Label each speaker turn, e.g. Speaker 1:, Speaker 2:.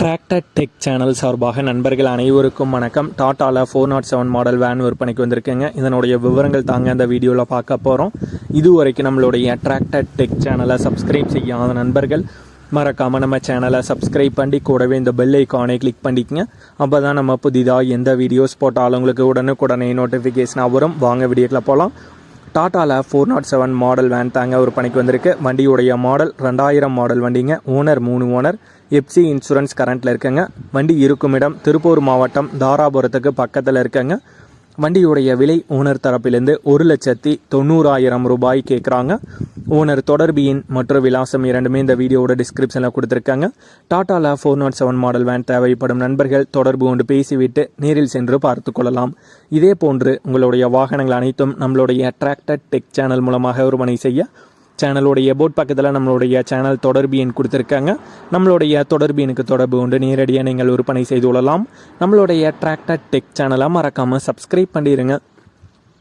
Speaker 1: Tractor tech channel சார்பாக நண்பர்கள் அனைவருக்கும் வணக்கம். டாட்டாவில் four nought seven model van விற்பனைக்கு வந்திருக்குங்க. இதனுடைய விவரங்கள் தாங்க இந்த வீடியோவில் பார்க்க போகிறோம் இது வரைக்கும் நம்மளுடைய டிராக்டர் டெக் சேனலை சப்ஸ்கிரைப் செய்யாத நண்பர்கள் மறக்காமல் நம்ம சேனலை சப்ஸ்கிரைப் பண்ணி கூடவே இந்த பெல் ஐக்கானை கிளிக் பண்ணிக்கங்க. அப்போ தான் நம்ம புதிதாக எந்த வீடியோஸ் போட்டாலும் உங்களுக்கு உடனுக்குடனே நோட்டிஃபிகேஷனாக வரும். வாங்க வீடியோக்கில் போகலாம் டாட்டாவில் four nought seven model van தாங்க ஒரு பணிக்கு வந்திருக்கு. வண்டியுடைய மாடல் ரெண்டாயிரம் மாடல் வண்டிங்க. ஓனர் மூணு ஓனர் எப்சி இன்சூரன்ஸ் கரண்ட்டில் இருக்குங்க. வண்டி இருக்கும் இடம் திருப்பூர் மாவட்டம் தாராபுரத்துக்கு பக்கத்தில் இருக்குங்க. வண்டியுடைய விலை ஓனர் தரப்பிலிருந்து ஒரு லட்சத்தி தொண்ணூறாயிரம் ரூபாய் கேட்குறாங்க ஓனர் தொடர்பு எண் மற்றும் விலாசம் இரண்டுமே இந்த வீடியோவோட டிஸ்கிரிப்ஷனில் கொடுத்துருக்காங்க. டாட்டாவில் four nought seven model van தேவைப்படும் நண்பர்கள் தொடர்பு கொண்டு பேசிவிட்டு நேரில் சென்று பார்த்து கொள்ளலாம். இதே போன்று உங்களுடைய வாகனங்கள் அனைத்தும் நம்மளுடைய டிராக்டர் டெக் சேனல் மூலமாக விற்பனை செய்ய சேனலுடைய போட் பக்கத்தில் நம்மளுடைய சேனல் தொடர்பு எண் கொடுத்துருக்காங்க. நம்மளுடைய தொடர்பு எண்ணுக்கு தொடர்பு கொண்டு நேரடியாக நீங்கள் விற்பனை செய்து கொள்ளலாம். நம்மளுடைய டிராக்டர் டெக் சேனலை மறக்காமல் சப்ஸ்கிரைப் பண்ணிடுங்க